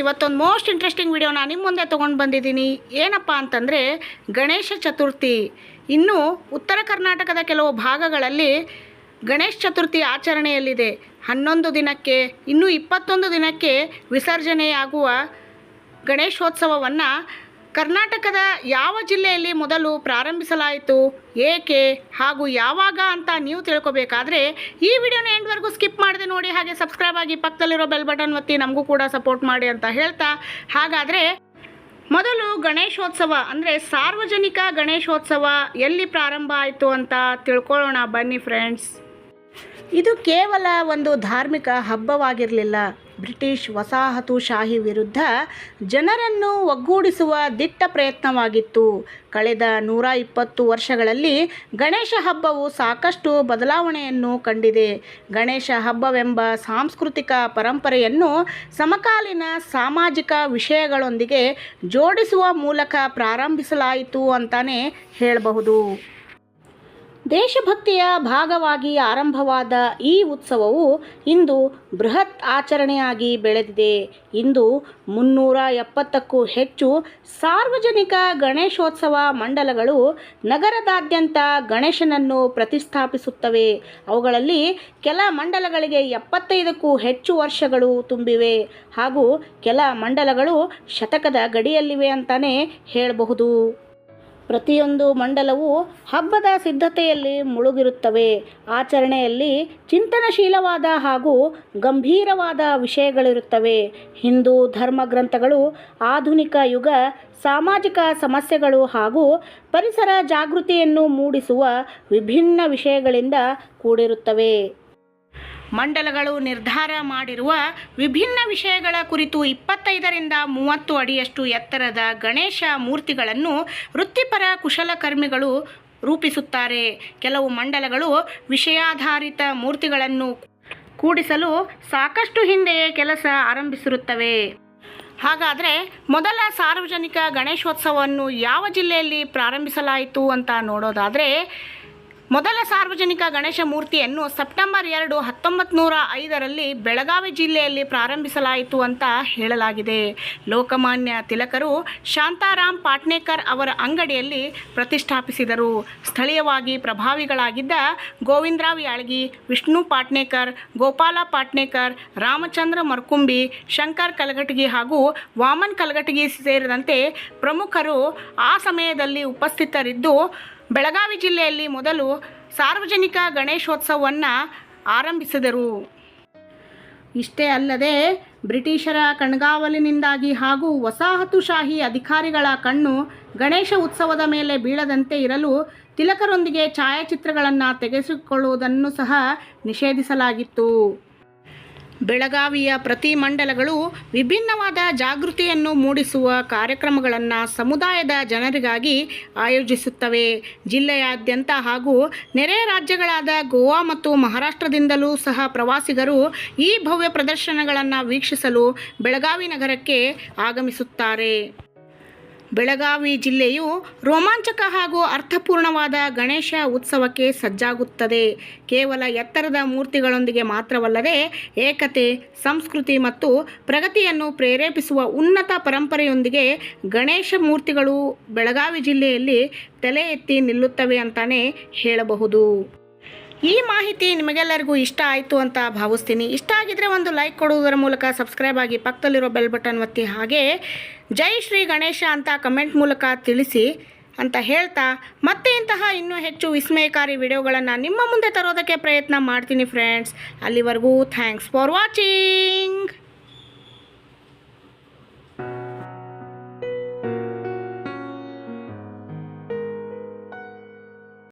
ಇವತ್ತೊಂದು most interesting ವಿಡಿಯೋನ ನಿಮ್ಮ ಮುಂದೆ ತೊಗೊಂಡು ಬಂದಿದ್ದೀನಿ. ಏನಪ್ಪ ಅಂತಂದರೆ, ಗಣೇಶ ಚತುರ್ಥಿ. ಇನ್ನು ಉತ್ತರ ಕರ್ನಾಟಕದ ಕೆಲವು ಭಾಗಗಳಲ್ಲಿ ಗಣೇಶ ಚತುರ್ಥಿ ಆಚರಣೆಯಲ್ಲಿದೆ. ಹನ್ನೊಂದು ದಿನಕ್ಕೆ, ಇನ್ನೂ ಇಪ್ಪತ್ತೊಂದು ದಿನಕ್ಕೆ ವಿಸರ್ಜನೆಯಾಗುವ ಗಣೇಶೋತ್ಸವವನ್ನು ಕರ್ನಾಟಕದ ಯಾವ ಜಿಲ್ಲೆಯಲ್ಲಿ ಮೊದಲು ಪ್ರಾರಂಭಿಸಲಾಯಿತು, ಏಕೆ ಹಾಗೂ ಯಾವಾಗ ಅಂತ ನೀವು ತಿಳ್ಕೊಬೇಕಾದ್ರೆ ಈ ವಿಡಿಯೋನ ಎಂಡ್ವರೆಗೂ ಸ್ಕಿಪ್ ಮಾಡದೆ ನೋಡಿ, ಹಾಗೆ ಸಬ್ಸ್ಕ್ರೈಬ್ ಆಗಿ ಪಕ್ಕದಲ್ಲಿರೋ ಬೆಲ್ ಬಟನ್ ಒತ್ತಿ ನಮಗೂ ಕೂಡ ಸಪೋರ್ಟ್ ಮಾಡಿ ಅಂತ ಹೇಳ್ತಾ. ಹಾಗಾದರೆ ಮೊದಲು ಗಣೇಶೋತ್ಸವ ಅಂದರೆ ಸಾರ್ವಜನಿಕ ಗಣೇಶೋತ್ಸವ ಎಲ್ಲಿ ಪ್ರಾರಂಭ ಆಯಿತು ಅಂತ ತಿಳ್ಕೊಳ್ಳೋಣ ಬನ್ನಿ ಫ್ರೆಂಡ್ಸ್ ಇದು ಕೇವಲ ಒಂದು ಧಾರ್ಮಿಕ ಹಬ್ಬವಾಗಿರಲಿಲ್ಲ. ಬ್ರಿಟಿಷ್ ವಸಾಹತುಶಾಹಿ ವಿರುದ್ಧ ಜನರನ್ನು ಒಗ್ಗೂಡಿಸುವ ದಿಟ್ಟ ಪ್ರಯತ್ನವಾಗಿತ್ತು. ಕಳೆದ ನೂರ ಇಪ್ಪತ್ತು ವರ್ಷಗಳಲ್ಲಿ ಗಣೇಶ ಹಬ್ಬವು ಸಾಕಷ್ಟು ಬದಲಾವಣೆಯನ್ನು ಕಂಡಿದೆ. ಗಣೇಶ ಹಬ್ಬವೆಂಬ ಸಾಂಸ್ಕೃತಿಕ ಪರಂಪರೆಯನ್ನು ಸಮಕಾಲೀನ ಸಾಮಾಜಿಕ ವಿಷಯಗಳೊಂದಿಗೆ ಜೋಡಿಸುವ ಮೂಲಕ ಪ್ರಾರಂಭಿಸಲಾಯಿತು ಅಂತಾನೆ ಹೇಳಬಹುದು. ದೇಶಭಕ್ತಿಯ ಭಾಗವಾಗಿ ಆರಂಭವಾದ ಈ ಉತ್ಸವವು ಇಂದು ಬೃಹತ್ ಆಚರಣೆಯಾಗಿ ಬೆಳೆದಿದೆ. ಇಂದು ಮುನ್ನೂರ ಎಪ್ಪತ್ತಕ್ಕೂ ಹೆಚ್ಚು ಸಾರ್ವಜನಿಕ ಗಣೇಶೋತ್ಸವ ಮಂಡಲಗಳು ನಗರದಾದ್ಯಂತ ಗಣೇಶನನ್ನು ಪ್ರತಿಷ್ಠಾಪಿಸುತ್ತವೆ. ಅವುಗಳಲ್ಲಿ ಕೆಲ ಮಂಡಲಗಳಿಗೆ ಎಪ್ಪತ್ತೈದಕ್ಕೂ ಹೆಚ್ಚು ವರ್ಷಗಳು ತುಂಬಿವೆ. ಹಾಗೂ ಕೆಲ ಮಂಡಲಗಳು ಶತಕದ ಗಡಿಯಲ್ಲಿವೆ ಅಂತಲೇ ಹೇಳಬಹುದು. ಪ್ರತಿಯೊಂದು ಮಂಡಲವು ಹಬ್ಬದ ಸಿದ್ಧತೆಯಲ್ಲಿ ಮುಳುಗಿರುತ್ತವೆ. ಆಚರಣೆಯಲ್ಲಿ ಚಿಂತನಶೀಲವಾದ ಹಾಗೂ ಗಂಭೀರವಾದ ವಿಷಯಗಳಿರುತ್ತವೆ. ಹಿಂದೂ ಧರ್ಮ ಗ್ರಂಥಗಳು, ಆಧುನಿಕ ಯುಗ, ಸಾಮಾಜಿಕ ಸಮಸ್ಯೆಗಳು ಹಾಗೂ ಪರಿಸರ ಜಾಗೃತಿಯನ್ನು ಮೂಡಿಸುವ ವಿಭಿನ್ನ ವಿಷಯಗಳಿಂದ ಕೂಡಿರುತ್ತವೆ. ಮಂಡಲಗಳು ನಿರ್ಧಾರ ಮಾಡಿರುವ ವಿಭಿನ್ನ ವಿಷಯಗಳ ಕುರಿತು ಇಪ್ಪತ್ತೈದರಿಂದ ಮೂವತ್ತು ಅಡಿಯಷ್ಟು ಎತ್ತರದ ಗಣೇಶ ಮೂರ್ತಿಗಳನ್ನು ವೃತ್ತಿಪರ ಕುಶಲಕರ್ಮಿಗಳು ರೂಪಿಸುತ್ತಾರೆ. ಕೆಲವು ಮಂಡಲಗಳು ವಿಷಯಾಧಾರಿತ ಮೂರ್ತಿಗಳನ್ನು ಕೂಡಿಸಲು ಸಾಕಷ್ಟು ಹಿಂದೆಯೇ ಕೆಲಸ ಆರಂಭಿಸಿರುತ್ತವೆ. ಹಾಗಾದರೆ ಮೊದಲ ಸಾರ್ವಜನಿಕ ಗಣೇಶೋತ್ಸವವನ್ನು ಯಾವ ಜಿಲ್ಲೆಯಲ್ಲಿ ಪ್ರಾರಂಭಿಸಲಾಯಿತು ಅಂತ ನೋಡೋದಾದರೆ ಮೊದಲ ಸಾರ್ವಜನಿಕ ಗಣೇಶ ಮೂರ್ತಿಯನ್ನು ಸೆಪ್ಟೆಂಬರ್ ಎರಡು ಹತ್ತೊಂಬತ್ತು ನೂರ ಐದರಲ್ಲಿ ಬೆಳಗಾವಿ ಜಿಲ್ಲೆಯಲ್ಲಿ ಪ್ರಾರಂಭಿಸಲಾಯಿತು ಅಂತ ಹೇಳಲಾಗಿದೆ. ಲೋಕಮಾನ್ಯ ತಿಲಕರು ಶಾಂತಾರಾಮ್ ಪಾಟ್ನೇಕರ್ ಅವರ ಅಂಗಡಿಯಲ್ಲಿ ಪ್ರತಿಷ್ಠಾಪಿಸಿದರು. ಸ್ಥಳೀಯವಾಗಿ ಪ್ರಭಾವಿಗಳಾಗಿದ್ದ ಗೋವಿಂದರಾವ್ ಯಾಳ್ಗಿ ವಿಷ್ಣು ಪಾಟ್ನೇಕರ್, ಗೋಪಾಲ ಪಾಟ್ನೇಕರ್, ರಾಮಚಂದ್ರ ಮರ್ಕುಂಬಿ, ಶಂಕರ್ ಕಲಘಟಗಿ ಹಾಗೂ ವಾಮನ್ ಕಲಘಟಗಿ ಸೇರಿದಂತೆ ಪ್ರಮುಖರು ಆ ಸಮಯದಲ್ಲಿ ಉಪಸ್ಥಿತರಿದ್ದು ಬೆಳಗಾವಿ ಜಿಲ್ಲೆಯಲ್ಲಿ ಮೊದಲು ಸಾರ್ವಜನಿಕ ಗಣೇಶೋತ್ಸವವನ್ನು ಆರಂಭಿಸಿದರು. ಇಷ್ಟೇ ಅಲ್ಲದೆ ಬ್ರಿಟಿಷರ ಕಣ್ಗಾವಲಿನಿಂದಾಗಿ ಹಾಗೂ ವಸಾಹತುಶಾಹಿ ಅಧಿಕಾರಿಗಳ ಕಣ್ಣು ಗಣೇಶ ಉತ್ಸವದ ಮೇಲೆ ಬೀಳದಂತೆ ಇರಲು ತಿಲಕರೊಂದಿಗೆ ಛಾಯಾಚಿತ್ರಗಳನ್ನು ತೆಗೆಸಿಕೊಳ್ಳುವುದನ್ನು ಸಹ ನಿಷೇಧಿಸಲಾಗಿತ್ತು. ಬೆಳಗಾವಿಯ ಪ್ರತಿ ಮಂಡಲಗಳು ವಿಭಿನ್ನವಾದ ಜಾಗೃತಿಯನ್ನು ಮೂಡಿಸುವ ಕಾರ್ಯಕ್ರಮಗಳನ್ನು ಸಮುದಾಯದ ಜನರಿಗಾಗಿ ಆಯೋಜಿಸುತ್ತವೆ. ಜಿಲ್ಲೆಯಾದ್ಯಂತ ಹಾಗೂ ನೆರೆ ರಾಜ್ಯಗಳಾದ ಗೋವಾ ಮತ್ತು ಮಹಾರಾಷ್ಟ್ರದಿಂದಲೂ ಸಹ ಪ್ರವಾಸಿಗರು ಈ ಭವ್ಯ ಪ್ರದರ್ಶನಗಳನ್ನು ವೀಕ್ಷಿಸಲು ಬೆಳಗಾವಿ ನಗರಕ್ಕೆ ಆಗಮಿಸುತ್ತಾರೆ. ಬೆಳಗಾವಿ ಜಿಲ್ಲೆಯು ರೋಮಾಂಚಕ ಹಾಗೂ ಅರ್ಥಪೂರ್ಣವಾದ ಗಣೇಶ ಉತ್ಸವಕ್ಕೆ ಸಜ್ಜಾಗುತ್ತದೆ. ಕೇವಲ ಎತ್ತರದ ಮೂರ್ತಿಗಳೊಂದಿಗೆ ಮಾತ್ರವಲ್ಲದೆ ಏಕತೆ, ಸಂಸ್ಕೃತಿ ಮತ್ತು ಪ್ರಗತಿಯನ್ನು ಪ್ರೇರೇಪಿಸುವ ಉನ್ನತ ಪರಂಪರೆಯೊಂದಿಗೆ ಗಣೇಶ ಮೂರ್ತಿಗಳು ಬೆಳಗಾವಿ ಜಿಲ್ಲೆಯಲ್ಲಿ ತಲೆ ಎತ್ತಿ ನಿಲ್ಲುತ್ತವೆ ಅಂತಲೇ ಹೇಳಬಹುದು. ಈ ಮಾಹಿತಿ ನಿಮಗೆಲ್ಲರಿಗೂ ಇಷ್ಟ ಆಯಿತು ಅಂತ ಭಾವಿಸ್ತೀನಿ. ಇಷ್ಟ ಆಗಿದ್ರೆ ಒಂದು ಲೈಕ್ ಕೊಡುವುದರ ಮೂಲಕ ಸಬ್ಸ್ಕ್ರೈಬ್ ಆಗಿ ಪಕ್ಕದಲ್ಲಿರೋ ಬೆಲ್ ಬಟನ್ ಒತ್ತಿ. ಹಾಗೆ ಜೈ ಶ್ರೀ ಗಣೇಶ ಅಂತ ಕಮೆಂಟ್ ಮೂಲಕ ತಿಳಿಸಿ ಅಂತ ಹೇಳ್ತಾ. ಮತ್ತೆ ಇಂತಹ ಇನ್ನೂ ಹೆಚ್ಚು ವಿಸ್ಮಯಕಾರಿ ವಿಡಿಯೋಗಳನ್ನು ನಿಮ್ಮ ಮುಂದೆ ತರೋದಕ್ಕೆ ಪ್ರಯತ್ನ ಮಾಡ್ತೀನಿ ಫ್ರೆಂಡ್ಸ್. ಅಲ್ಲಿವರೆಗೂ ಥ್ಯಾಂಕ್ಸ್ ಫಾರ್ ವಾಚಿಂಗ್.